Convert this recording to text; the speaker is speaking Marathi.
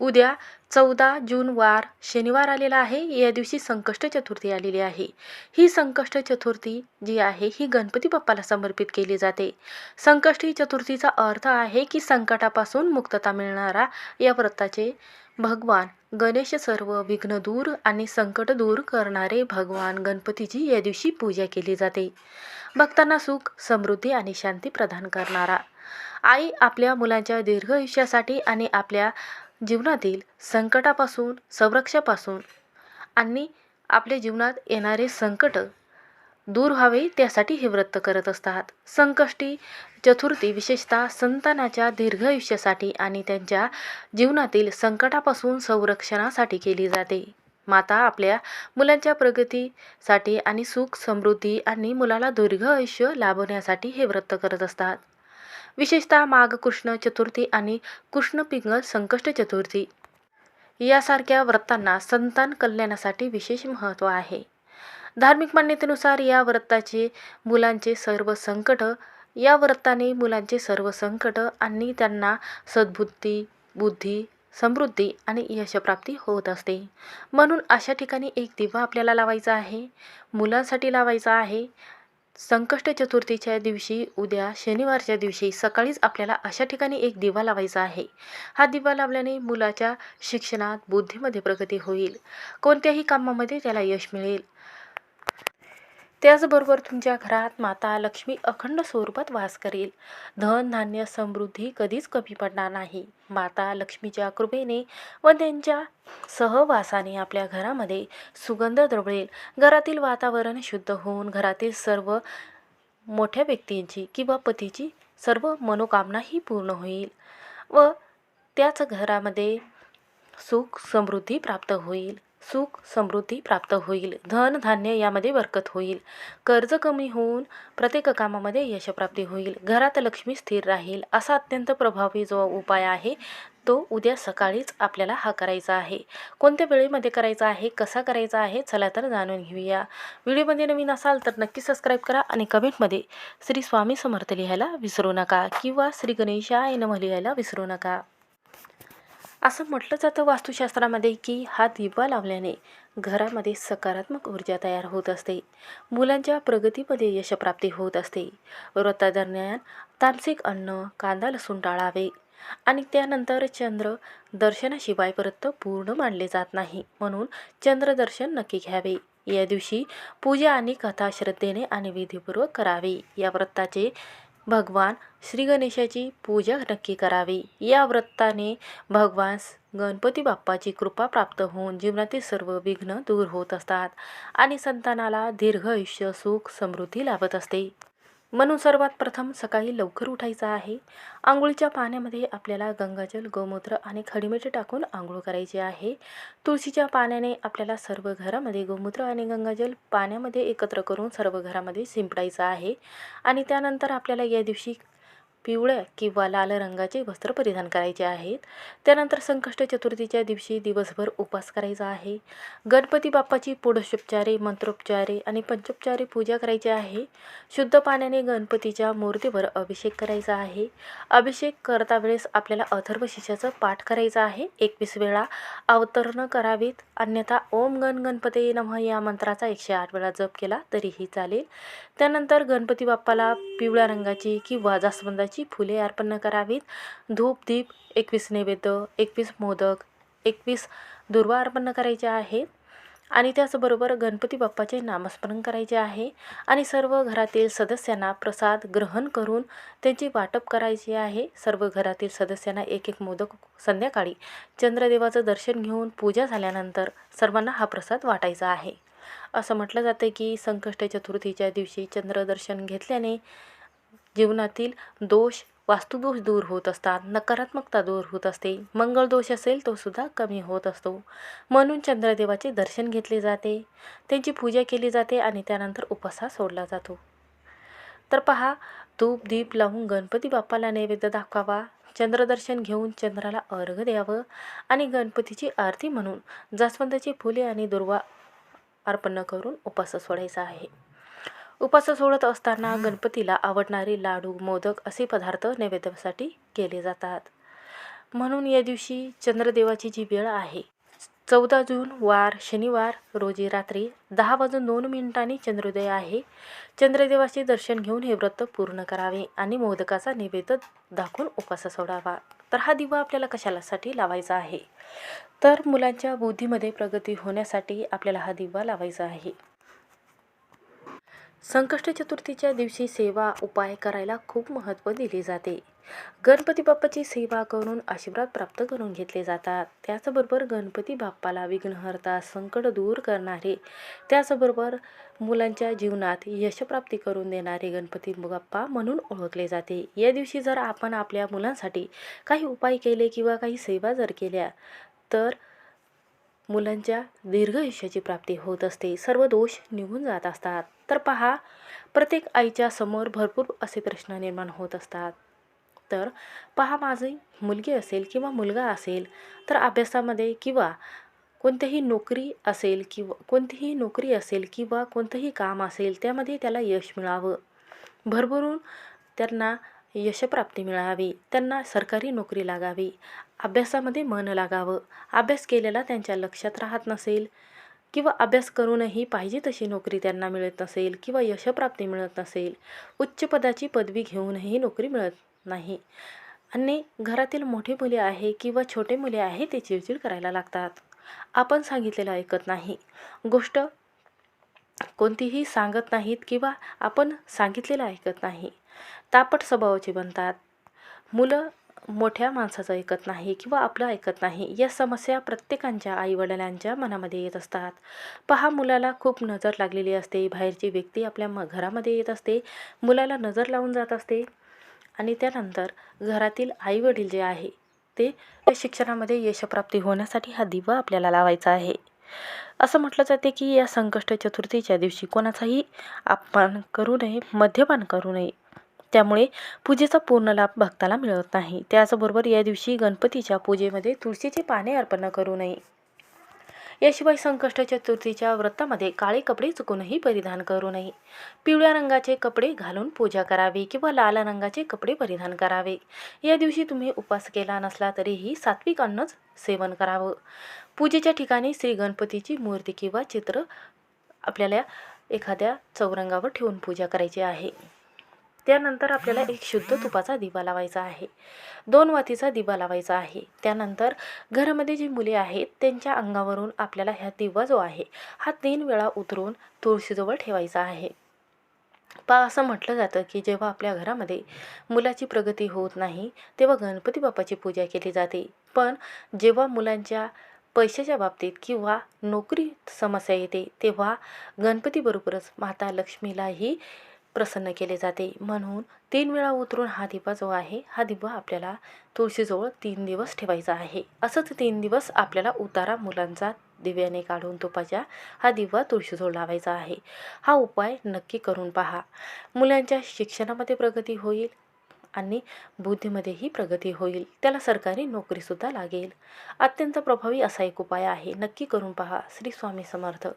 उद्या चौदा जून वार शनिवार आलेला आहे. या दिवशी संकष्ट चतुर्थी आलेली आहे. ही संकष्ट चतुर्थी जी आहे ही गणपती बाप्पाला समर्पित केली जाते. संकष्टी चतुर्थीचा अर्थ आहे की संकटापासून मुक्तता मिळणारा या व्रताचे भगवान गणेश सर्व विघ्न दूर आणि संकट दूर करणारे भगवान गणपतीची या दिवशी पूजा केली जाते. भक्तांना सुख समृद्धी आणि शांती प्रदान करणारा. आई आपल्या मुलांच्या दीर्घ आयुष्यासाठी आणि आपल्या जीवनातील संकटापासून संरक्षापासून आणि आपल्या जीवनात येणारे संकट दूर व्हावे त्यासाठी हे व्रत करत असतात. संकष्टी चतुर्थी विशेषतः संतानाच्या दीर्घ आयुष्यासाठी आणि त्यांच्या जीवनातील संकटापासून संरक्षणासाठी केली जाते. माता आपल्या मुलांच्या प्रगतीसाठी आणि सुख समृद्धी आणि मुलाला दीर्घ आयुष्य लाभवण्यासाठी हे व्रत करत असतात. विशेषतः माघ कृष्ण चतुर्थी आणि कृष्ण पिंग संकष्ट चतुर्थी. यासारख्या व्रतांना संतान कल्याणासाठी विशेष महत्त्व आहे. धार्मिक मान्यतेनुसार या व्रताचे मुलांचे सर्व संकट या व्रताने मुलांचे सर्व संकट आणि त्यांना सद्बुद्धी बुद्धी समृद्धी आणि यशप्राप्ती होत असते. म्हणून अशा ठिकाणी एक दिवा आपल्याला लावायचा आहे. मुलांसाठी लावायचा आहे. संकष्ट चतुर्थीच्या दिवशी उद्या शनिवारच्या दिवशी सकाळीच आपल्याला अशा ठिकाणी एक दिवा लावायचा आहे. हा दिवा लावल्याने मुलाच्या शिक्षणात बुद्धीमध्ये प्रगती होईल. कोणत्याही कामामध्ये त्याला यश मिळेल. त्याचबरोबर तुमच्या घरात माता लक्ष्मी अखंड स्वरूपात वास करेल. धन धान्य समृद्धी कधीच कमी पडणार नाही. माता लक्ष्मीच्या कृपेने व त्यांच्या सहवासाने आपल्या घरामध्ये सुगंध द्रवळेल. घरातील वातावरण शुद्ध होऊन घरातील सर्व मोठ्या व्यक्तींची किंवा पतीची सर्व मनोकामना ही पूर्ण होईल व त्याच घरामध्ये सुख समृद्धी प्राप्त होईल. सुख समृद्धी प्राप्त होईल. धन धान्य यामध्ये बरकत होईल. कर्ज कमी होऊन प्रत्येक कामामध्ये यशप्राप्ती होईल. घरात लक्ष्मी स्थिर राहील असा अत्यंत प्रभावी जो उपाय आहे तो उद्या सकाळीच आपल्याला हा करायचा आहे. कोणत्या वेळेमध्ये करायचा आहे कसा करायचा आहे चला तर जाणून घेऊया. व्हिडिओमध्ये नवीन असाल तर नक्की सबस्क्राईब करा आणि कमेंटमध्ये श्री स्वामी समर्थ लिहायला विसरू नका किंवा श्री गणेशाय नम लिहायला विसरू नका. असं म्हटलं जातं वास्तुशास्त्रामध्ये की हा दिवा लावल्याने घरामध्ये सकारात्मक ऊर्जा तयार होत असते. मुलांच्या प्रगतीमध्ये यशप्राप्ती होत असते. व्रतादरम्यान तामसिक अन्न कांदा लसूण टाळावे आणि त्यानंतर चंद्र दर्शनाशिवाय परत पूर्ण मानले जात नाही म्हणून चंद्रदर्शन नक्की घ्यावे. या दिवशी पूजा आणि कथा श्रद्धेने आणि विधीपूर्वक करावी. या व्रताचे भगवान श्री गणेशाची पूजा नक्की करावी. या व्रताने भगवान गणपती बाप्पाची कृपा प्राप्त होऊन जीवनातील सर्व विघ्न दूर होत असतात आणि संतानाला दीर्घ आयुष्य सुख समृद्धी लाभत असते. म्हणून सर्वात प्रथम सकाळी लवकर उठायचं आहे. आंघोळीच्या पाण्यामध्ये आपल्याला गंगाजल गोमूत्र आणि खडीमिठी टाकून आंघोळ करायची आहे. तुळशीच्या पाण्याने आपल्याला सर्व घरामध्ये गोमूत्र आणि गंगाजल पाण्यामध्ये एकत्र करून सर्व घरामध्ये शिंपडायचं आहे. आणि त्यानंतर आपल्याला या दिवशी पिवळ्या किंवा लाल रंगाचे वस्त्र परिधान करायचे आहेत. त्यानंतर संकष्ट चतुर्थीच्या दिवशी दिवसभर उपास करायचा आहे. गणपती बाप्पाची पुढशोपचारे मंत्रोपचारे आणि पंचोपचारे पूजा करायची आहे. शुद्ध पाण्याने गणपतीच्या मूर्तीवर अभिषेक करायचा आहे. अभिषेक करता वेळेस आपल्याला अथर्व शिष्याचं पाठ करायचं आहे. एकवीस वेळा अवतरण करावीत. अन्यथा ओम गण गणपती नमः या मंत्राचा एकशे आठ वेळा जप केला तरीही चालेल. त्यानंतर गणपती बाप्पाला पिवळ्या रंगाची किंवा जास्वंदाची फुले अर्पण करावीत. धूप दीप एकवीस नैवेद्य एकवीस मोदक एकवीस दुर्वा अर्पण करायचे आहेत. आणि त्याचबरोबर गणपती बाप्पाचे नामस्मरण करायचे आहे. आणि सर्व घरातील सदस्यांना प्रसाद ग्रहण करून त्यांची वाटप करायची आहे. सर्व घरातील सदस्यांना एक एक मोदक संध्याकाळी चंद्रदेवाचं दर्शन घेऊन पूजा झाल्यानंतर सर्वांना हा प्रसाद वाटायचा आहे. असं म्हटलं जातं की संकष्ट चतुर्थीच्या दिवशी चंद्रदर्शन घेतल्याने जीवनातील दोष वास्तुदोष दूर होत असतात. नकारात्मकता दूर होत असते. मंगळ दोष असेल तो सुद्धा कमी होत असतो. म्हणून चंद्रदेवाचे दर्शन घेतले जाते. त्यांची पूजा केली जाते आणि त्यानंतर उपसा सोडला जातो. तर पहा धूप दीप लावून गणपती बाप्पाला नैवेद्य दाखवावा. चंद्रदर्शन घेऊन चंद्राला अर्घ द्यावं आणि गणपतीची आरती म्हणून जास्वंदाची फुले आणि दुर्वा अर्पण करून उपास सोडायचा आहे. उपास सोडत असताना गणपतीला आवडणारे लाडू मोदक असे पदार्थ नैवेद्यासाठी केले जातात. म्हणून या दिवशी चंद्रदेवाची जी वेळ आहे चौदा जून वार शनिवार रोजी रात्री दहा वाजून दोन मिनिटांनी चंद्रोदय आहे. चंद्रदेवाचे दर्शन घेऊन हे व्रत पूर्ण करावे आणि मोदकाचा नैवेद्य दाखवून उपास सोडावा. तर हा दिवा आपल्याला कशासाठी लावायचा आहे? तर मुलांच्या बुद्धीमध्ये प्रगती होण्यासाठी आपल्याला हा दिवा लावायचा आहे. संकष्ट चतुर्थीच्या दिवशी सेवा उपाय करायला खूप महत्त्व दिले जाते. गणपती बाप्पाची सेवा करून आशीर्वाद प्राप्त करून घेतले जातात. त्याचबरोबर गणपती बाप्पाला विघ्नहर्ता संकट दूर करणारे त्याचबरोबर मुलांच्या जीवनात यशप्राप्ती करून देणारे गणपती बाप्पा म्हणून ओळखले जाते. या दिवशी जर आपण आपल्या मुलांसाठी काही उपाय केले किंवा काही सेवा जर केल्या तर मुलांच्या दीर्घ आयुष्याची प्राप्ती होत असते. सर्व दोष निघून जात असतात. तर पहा प्रत्येक आईच्या समोर भरपूर असे प्रश्न निर्माण होत असतात. तर पहा माझी मुलगी असेल किंवा मुलगा असेल तर अभ्यासामध्ये किंवा कोणतीही नोकरी असेल किंवा कोणतीही नोकरी असेल किंवा कोणतंही काम असेल त्यामध्ये त्याला यश मिळावं. भरभरून त्यांना यशप्राप्ती मिळावी. त्यांना सरकारी नोकरी लागावी. अभ्यासामध्ये मन लागावं. अभ्यास केलेला त्यांच्या लक्षात राहत नसेल किंवा अभ्यास करूनही पाहिजे तशी नोकरी त्यांना मिळत नसेल किंवा यशप्राप्ती मिळत नसेल उच्च पदाची पदवी घेऊनही नोकरी मिळत नाही. आणि घरातील मोठे मुले आहे किंवा छोटे मुले आहे ते चिडचिड करायला लागतात. आपण सांगितलेलं ऐकत नाही. गोष्ट कोणतीही सांगत नाहीत किंवा आपण सांगितलेलं ऐकत नाही. तापट स्वभावाची बनतात. मुलं मोठ्या माणसाचं ऐकत नाही किंवा आपलं ऐकत नाही या समस्या प्रत्येकांच्या आईवडिलांच्या मनामध्ये येत असतात. पहा मुलाला खूप नजर लागलेली असते. बाहेरची व्यक्ती आपल्या म घरामध्ये येत असते. मुलाला नजर लावून जात असते. आणि त्यानंतर घरातील आईवडील जे आहे ते शिक्षणामध्ये यशप्राप्ती होण्यासाठी हा दिवा आपल्याला लावायचा आहे. असं म्हटलं जाते की या संकष्ट चतुर्थीच्या दिवशी कोणाचाही अपमान करू नये मद्यपान करू नये. त्यामुळे पूजेचा पूर्ण लाभ भक्ताला मिळत नाही. त्याचबरोबर या दिवशी गणपतीच्या पूजेमध्ये तुळशीची पाने अर्पण करू नये. याशिवाय संकष्ट चतुर्थीच्या व्रतामध्ये काळे कपडे चुकूनही परिधान करू नये. पिवळ्या रंगाचे कपडे घालून पूजा करावी किंवा लाल रंगाचे कपडे परिधान करावे. या दिवशी तुम्ही उपवास केला नसला तरीही सात्विक अन्नच सेवन करावं. पूजेच्या ठिकाणी श्री गणपतीची मूर्ती किंवा चित्र आपल्याला एखाद्या चौरंगावर ठेवून पूजा करायची आहे. त्यानंतर आपल्याला एक शुद्ध तुपाचा दिवा लावायचा आहे. दोन वातीचा दिवा लावायचा आहे. त्यानंतर घरामध्ये जी मुले आहेत त्यांच्या अंगावरून आपल्याला ह्या दिवा जो आहे हा तीन वेळा उतरून तुळशीजवळ ठेवायचा आहे. पा असं म्हटलं जातं की जेव्हा आपल्या घरामध्ये मुलाची प्रगती होत नाही तेव्हा गणपती बाप्पाची पूजा केली जाते. पण जेव्हा मुलांच्या पैशाच्या बाबतीत किंवा नोकरी समस्या येते तेव्हा गणपतीबरोबरच माता लक्ष्मीलाही प्रसन्न केले जाते. म्हणून तीन वेळा उतरून हा दिवा जो आहे हा दिवा आपल्याला तुळशीजवळ तीन दिवस ठेवायचा आहे. असंच तीन दिवस आपल्याला उतारा मुलांचा दिव्याने काढून तुपाच्या हा दिवा तुळशीजवळ लावायचा आहे. हा उपाय नक्की करून पहा. मुलांच्या शिक्षणामध्ये प्रगती होईल आणि बुद्धीमध्येही प्रगती होईल. त्याला सरकारी नोकरीसुद्धा लागेल. अत्यंत प्रभावी असा एक उपाय आहे. नक्की करून पहा. श्री स्वामी समर्थ.